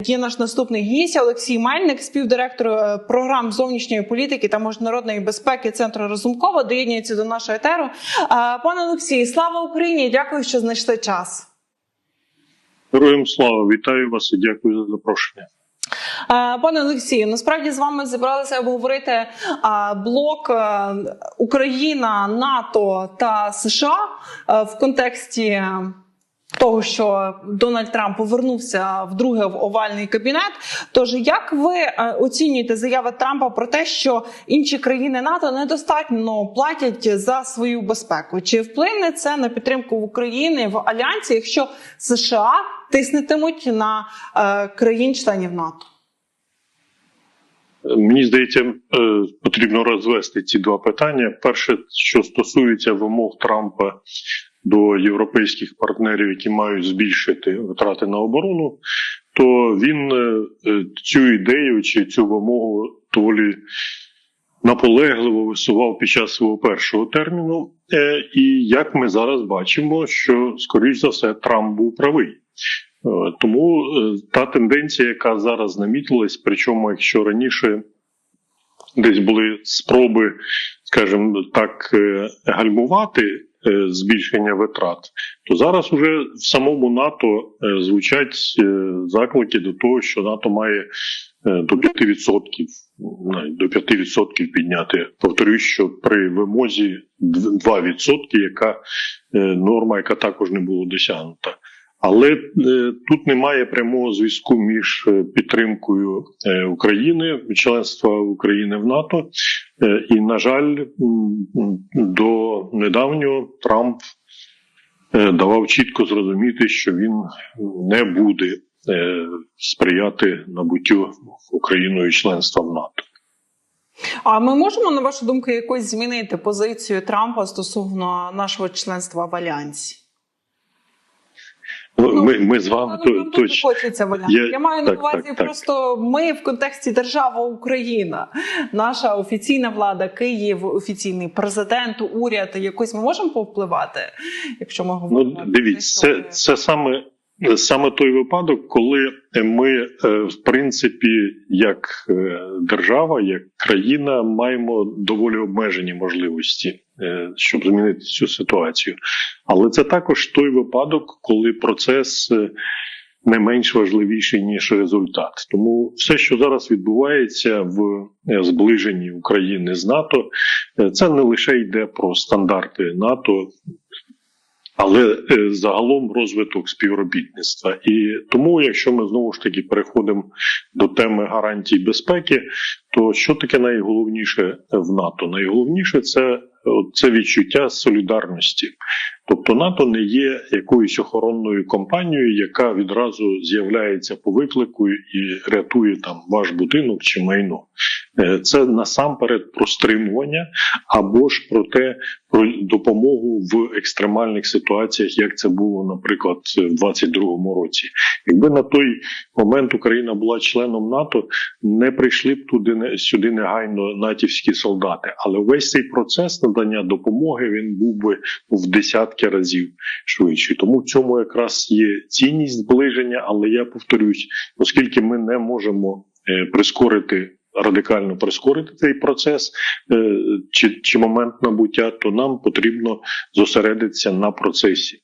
Є наш наступний гість Олексій Мельник, співдиректор е, програм зовнішньої політики та міжнародної безпеки Центру Разумкова. Доєднується до нашого етеру. Е, Пане Олексій, слава Україні! Дякую, що знайшли час. Героям слава, вітаю вас і дякую за запрошення. Е, Пане Олексію, насправді з вами зібралися обговорити блок Україна, НАТО та США в контексті. Того, що Дональд Трамп повернувся вдруге в овальний кабінет. Тож, як ви е, оцінюєте заяви Трампа про те, що інші країни НАТО недостатньо платять за свою безпеку? Чи вплине це на підтримку України в альянсі, якщо США тиснетимуть на е, країн-членів НАТО? Мені здається, е, потрібно розвести ці два питання. Перше, що стосується вимог Трампа до європейських партнерів, які мають збільшити витрати на оборону, то він е, е, цю ідею чи цю вимогу доволі наполегливо висував під час свого першого терміну. Е, І як ми зараз бачимо, що скоріш за все Трамп був правий. Тому та тенденція, яка зараз намітилась, причому якщо раніше десь були спроби, скажімо так, гальмувати збільшення витрат, то зараз уже в самому НАТО е, звучать е, заклики до того, що НАТО має е, до 5%, навіть до 5% підняти. Повторюсь, що при вимозі 2%, яка е, норма, яка також не була досягнута. Але е, тут немає прямого зв'язку між е, підтримкою е, України, членства України в НАТО, і, на жаль, до недавнього Трамп давав чітко зрозуміти, що він не буде сприяти набуттю Україною членства в НАТО. А ми можемо, на вашу думку, якось змінити позицію Трампа стосовно нашого членства в альянсі? Ну, ми, ми з вами Ну, то, точно. хочеться в альянсі. Я- Я, маю на увазі так, так. просто ми в контексті держава Україна, наша офіційна влада, Київ, офіційний президент, уряд. Якось ми можемо повпливати, якщо ми говоримо. Ну, дивіться, це, ми- це саме, саме той випадок, коли ми, е, в принципі, як е, держава, як країна, маємо доволі обмежені можливості, щоб змінити цю ситуацію. Але це також той випадок, коли процес. е, Не менш важливіший ніж результат, тому все, що зараз відбувається в е, зближенні України з НАТО, е, це не лише йде про стандарти НАТО, але е, загалом розвиток співробітництва. І тому, якщо ми знову ж таки переходимо до теми гарантій безпеки, то що таке найголовніше в НАТО? Найголовніше це, це відчуття солідарності. Тобто НАТО не є якоюсь охоронною компанією, яка відразу з'являється по виклику і рятує там ваш будинок чи майно. Е, Це насамперед про стримування або ж про те, про допомогу в екстремальних ситуаціях, як це було, наприклад, в 22-му році. Якби на той момент Україна була членом НАТО, не прийшли б туди сюди негайно натівські солдати. Але весь цей процес надання допомоги він був би в десятки разів швидший. Тому в цьому якраз є цінність зближення. Але я повторюсь, оскільки ми не можемо е, прискорити. Радикально прискорити цей процес е, чи, чи момент набуття, то нам потрібно зосередитися на процесі.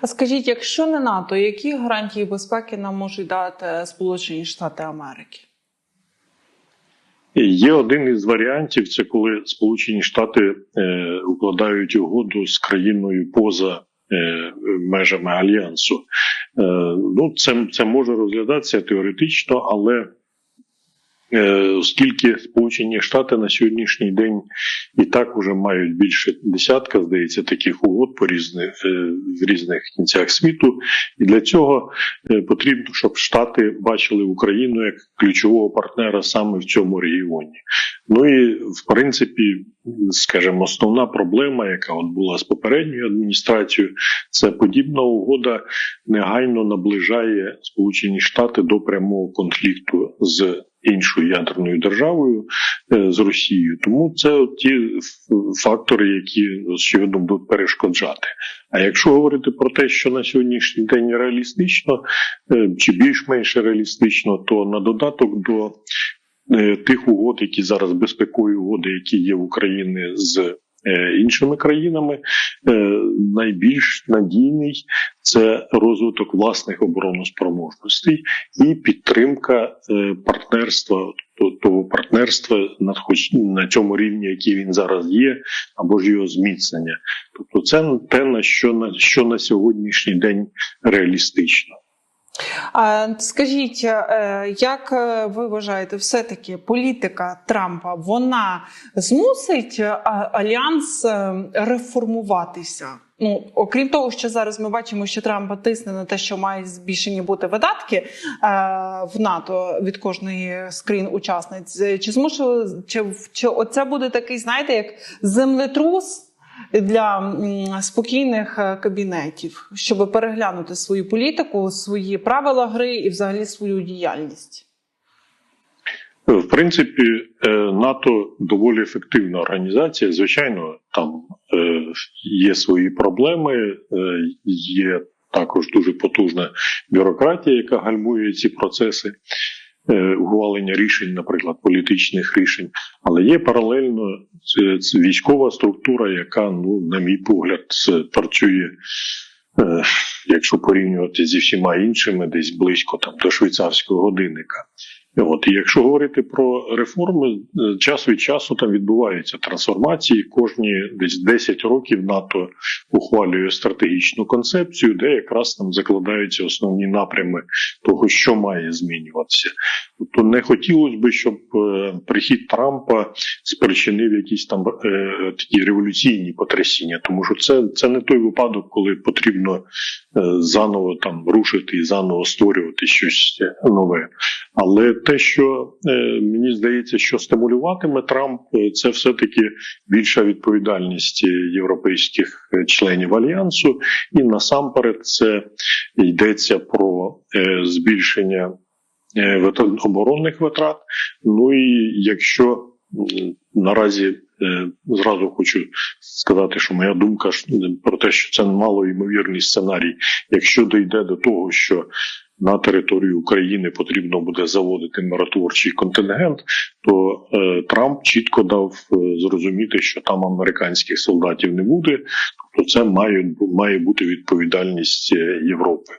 А скажіть, якщо не НАТО, які гарантії безпеки нам можуть дати Сполучені Штати Америки? Є один із варіантів: це коли Сполучені Штати е, укладають угоду з країною поза е, межами альянсу. Е, ну, це, це може розглядатися теоретично, але оскільки Сполучені Штати на сьогоднішній день і так уже мають більше десятка, здається, таких угод по різних е, в різних кінцях світу, і для цього е, потрібно, щоб Штати бачили Україну як ключового партнера саме в цьому регіоні. Ну і в принципі, скажімо, основна проблема, яка от була з попередньою адміністрацією, це подібна угода негайно наближає Сполучені Штати до прямого конфлікту з іншою ядерною державою е, з Росією. Тому це ті фактори, які очевидно будуть перешкоджати. А якщо говорити про те, що на сьогоднішній день реалістично е, чи більш-менш реалістично, то на додаток до е, тих угод, які зараз безпекові угоди, які є в Україні з іншими країнами, е, найбільш надійний це розвиток власних обороноспроможностей і підтримка е, партнерства, того партнерства на, на цьому рівні, який він зараз є, або ж його зміцнення. Тобто, це те, на що на що на сьогоднішній день реалістично. Скажіть, е, як е, ви вважаєте, все-таки політика Трампа вона змусить е, альянс реформуватися? Ну, окрім того, що зараз ми бачимо, що Трамп тисне на те, що мають збільшені бути видатки е, в НАТО від кожної з країн-учасниць. Е, Чи змушує чи, чи оце буде такий, знаєте, як землетрус? Для спокійних е, кабінетів, щоб переглянути свою політику, свої правила гри і взагалі свою діяльність. В принципі, е, НАТО доволі ефективна організація. Звичайно, там е, є свої проблеми, е, є також дуже потужна бюрократія, яка гальмує ці процеси е, ухвалення рішень, наприклад, політичних рішень. Але є паралельно це- військова структура, яка, ну, на мій погляд, працює. е, Якщо порівнювати зі всіма іншими, десь близько там до швейцарського годинника. От і якщо говорити про реформи, е, час від часу там відбуваються трансформації. Кожні десь 10 років НАТО ухвалює стратегічну концепцію, де якраз там закладаються основні напрями того, що має змінюватися. Тобто не хотілося б, щоб е, прихід Трампа спричинив якісь там е, такі революційні потрясіння, тому що це, це не той випадок, коли потрібно е, заново там рушити і заново створювати щось нове. Але те, що е, мені здається, що стимулюватиме Трамп, е, це все-таки більша відповідальність е, європейських членів альянсу, і насамперед це йдеться про збільшення оборонних витрат. Ну і якщо наразі зразу хочу сказати, що моя думка про те, що це малоймовірний сценарій, якщо дійде до того, що на територію України потрібно буде заводити миротворчий контингент, то е, Трамп чітко дав е, зрозуміти, що там американських солдатів не буде, тобто це має, має бути відповідальність е, Європи.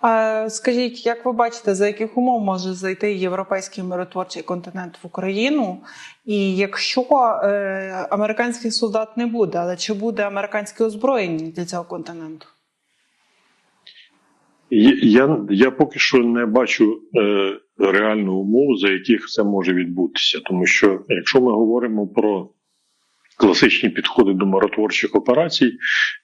А скажіть, як ви бачите, за яких умов може зайти європейський миротворчий континент в Україну? І якщо е, американських солдат не буде, але чи буде американське озброєння для цього континенту? Я, я поки що не бачу е, реальну умов, за яких це може відбутися. Тому що якщо ми говоримо про класичні підходи до миротворчих операцій,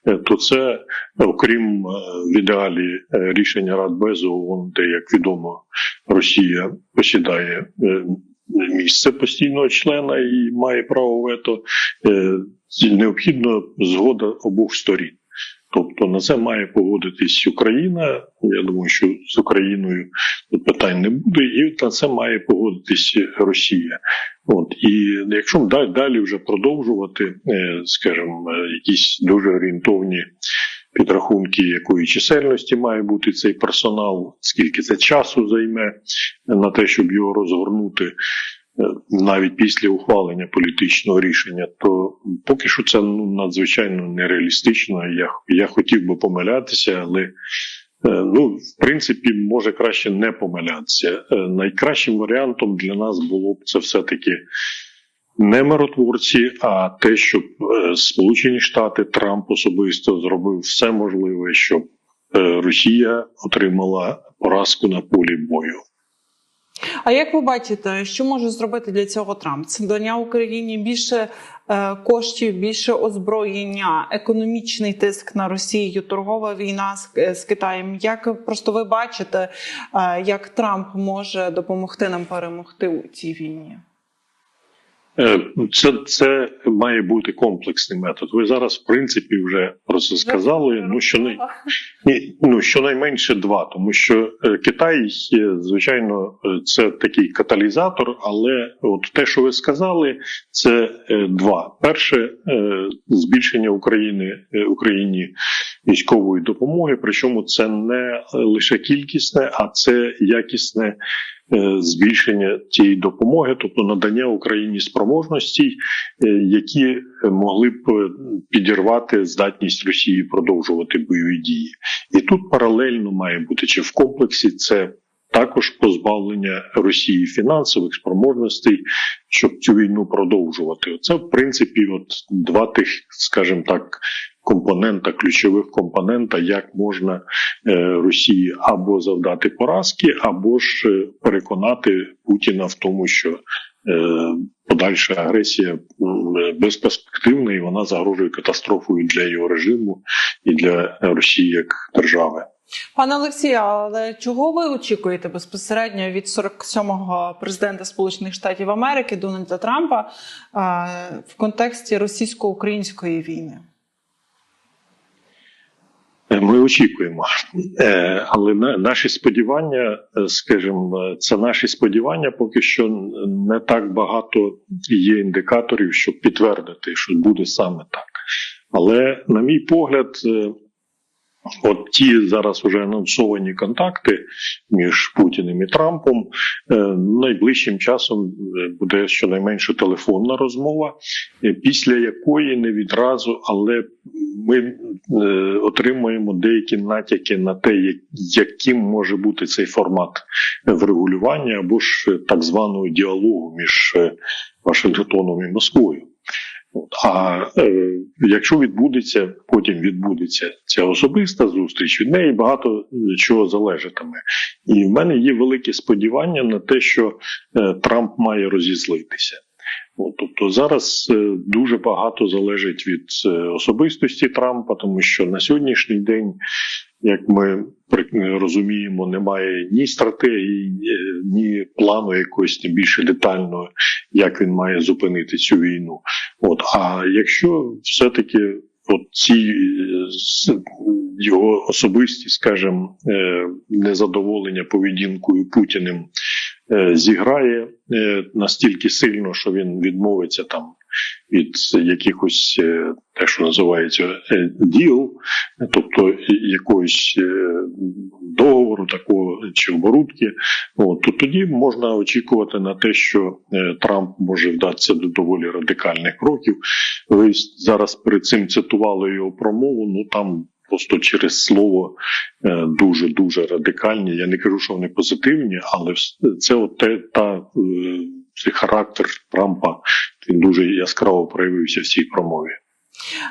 е, то це, окрім е, в ідеалі е, рішення Радбезу, ООН, де, як відомо, Росія посідає е, місце постійного члена і має право вето, е, необхідно згода обох сторін. Тобто на це має погодитись Україна. Я думаю, що з Україною тут питань не буде, і на це має погодитись Росія. От і якщо далі, вже продовжувати, е, скажімо, е, якісь дуже орієнтовні підрахунки, якої чисельності має бути цей персонал, скільки це часу займе на те, щоб його розгорнути. Е, Навіть після ухвалення політичного рішення, то поки що це ну, надзвичайно нереалістично. Я, я хотів би помилятися, але е, ну, в принципі, може краще не помилятися. Е, Найкращим варіантом для нас було б це все-таки не миротворці, а те, щоб Сполучені Штати Трамп особисто зробив все можливе, щоб Росія отримала поразку на полі бою. А як ви бачите, що може зробити для цього Трамп? Це дання Україні більше е, коштів, більше озброєння, економічний тиск на Росію, торгова війна з, е, Китаєм. Як просто ви бачите, е, як Трамп може допомогти нам перемогти у цій війні? Е, Це, це має бути комплексний метод. Ви зараз, в принципі, вже про це сказали. Ну що не ні, ну щонайменше два, тому що е, Китай, є, звичайно, е, це такий каталізатор, але от те, що ви сказали, це е, два. Перше е, збільшення України е, Україні військової допомоги. Причому це не лише кількісне, а це якісне е, збільшення цієї допомоги, тобто надання Україні спроможностей, е, які могли б е, підірвати здатність Росії продовжувати бойові дії. І тут паралельно має бути чи в комплексі це. Також позбавлення Росії фінансових спроможностей, щоб цю війну продовжувати. Це в принципі, от два тих, скажімо так, компонента, ключових компонента, як можна е, Росії або завдати поразки, або ж е, переконати Путіна в тому, що е, подальша агресія безперспективна і вона загрожує катастрофою для його режиму і для Росії як держави. Пане Олексію, але чого ви очікуєте безпосередньо від 47-го президента Сполучених Штатів Америки Дональда Трампа в контексті російсько-української війни? Е, Ми очікуємо, Е, але на- наші сподівання, е, скажімо, це наші сподівання, поки що не так багато є індикаторів, щоб підтвердити, що буде саме так. Але, на мій погляд, от ті зараз вже анонсовані контакти між Путіним і Трампом, е, найближчим часом е, буде щонайменше телефонна розмова, е, після якої не відразу, але ми отримуємо деякі натяки на те, яким може бути цей формат врегулювання або ж так званого діалогу між Вашингтоном і Москвою. А е, якщо відбудеться, потім відбудеться ця особиста зустріч, від неї багато е, чого залежатиме. І в мене є велике сподівання на те, що е, Трамп має розізлитися. От, тобто зараз е, дуже багато залежить від е, особистості Трампа, тому що на сьогоднішній день, як ми розуміємо, немає ні стратегії, ні- плану якогось тим більше детального, як він має зупинити цю війну. От, а якщо все-таки от ці е, його особисті, скажімо, е, незадоволення поведінкою Путіним е, зіграє настільки сильно, що він відмовиться там від якихось е, те, що називається е, діл, тобто якогось е, договору такого чи оборудки, от, то тоді можна очікувати на те, що Трамп може вдатися до доволі радикальних кроків. Ви зараз перед цим цитували його промову. Ну там просто через слово дуже дуже радикальні. Я не кажу, що вони позитивні, але це от те, та характер Трампа він дуже яскраво проявився в цій промові.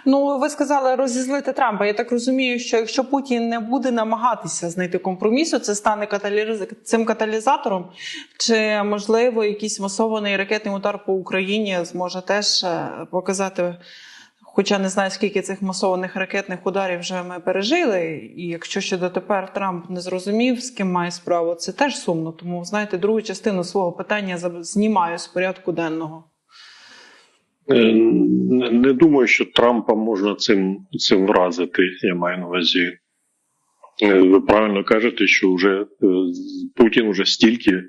Ну, ви сказали розізлити Трампа. Я так розумію, що якщо Путін не буде намагатися знайти компромісу, це стане каталіз... цим каталізатором. Чи можливо якийсь масований ракетний удар по Україні зможе теж е, показати? Хоча не знаю, скільки цих масованих ракетних ударів вже ми пережили, і якщо ще дотепер Трамп не зрозумів, з ким має справу, це теж сумно. Тому знаєте, другу частину свого питання знімаю з порядку денного. Е, Не думаю, що Трампа можна цим, цим вразити. Я маю на увазі. Е, Ви правильно кажете, що вже е, Путін вже стільки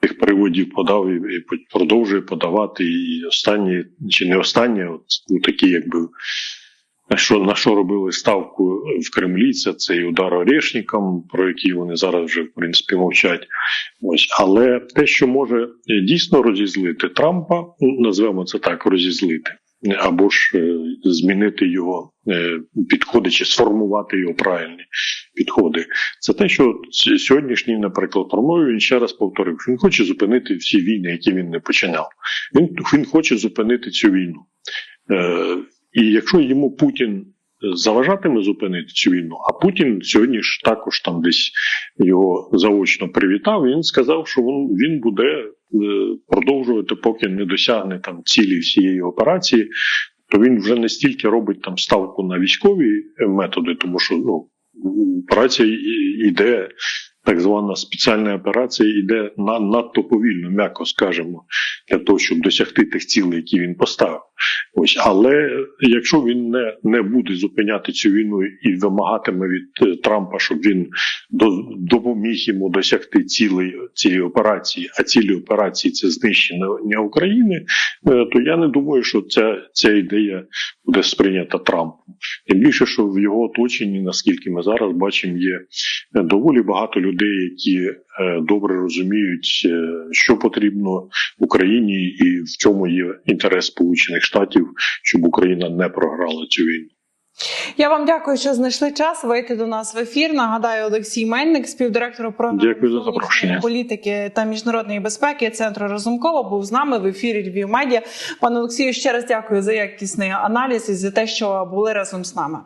тих приводів подав і продовжує подавати. І останні, чи не останні, от ну, такі, якби на що, на що робили ставку в Кремлі, це цей удар орешникам, про який вони зараз вже в принципі мовчать. Ось, але те, що може е, дійсно розізлити Трампа, ну, назвемо це так, розізлити, або ж е, змінити його е, підходи чи сформувати його правильні підходи. Це те, що сьогоднішній, наприклад, промові він ще раз повторив, він хоче зупинити всі війни, які він не починав. Він, він хоче зупинити цю війну. Е, і якщо йому Путін заважатиме зупинити цю війну, а Путін сьогодні ж також там десь його заочно привітав. Він сказав, що він, буде е, продовжувати, поки не досягне там цілі всієї операції. То він вже не стільки робить там ставку на військові методи, тому що ну операція йде так звана спеціальна операція йде на надто повільно, м'яко скажемо, для того, щоб досягти тих цілей, які він поставив. Ось, але якщо він не, не буде зупиняти цю війну і вимагатиме від е, Трампа, щоб він до, допоміг йому досягти цілей цієї операції, а цілі операції це знищення України, е, то я не думаю, що ця, ця ідея буде сприйнята Трампом. Тим більше, що в його оточенні, наскільки ми зараз бачимо, є доволі багато людей, які добре розуміють, е, що потрібно Україні, і в чому є інтерес Сполучених Штатів, щоб Україна не програла цю війну. Я вам дякую, що знайшли час вийти до нас в ефір. Нагадаю, Олексій Мельник, співдиректор програми політики та міжнародної безпеки Центру Разумкова, був з нами в ефірі Львів Медіа. Пане Олексію, ще раз дякую за якісний аналіз і за те, що були разом з нами.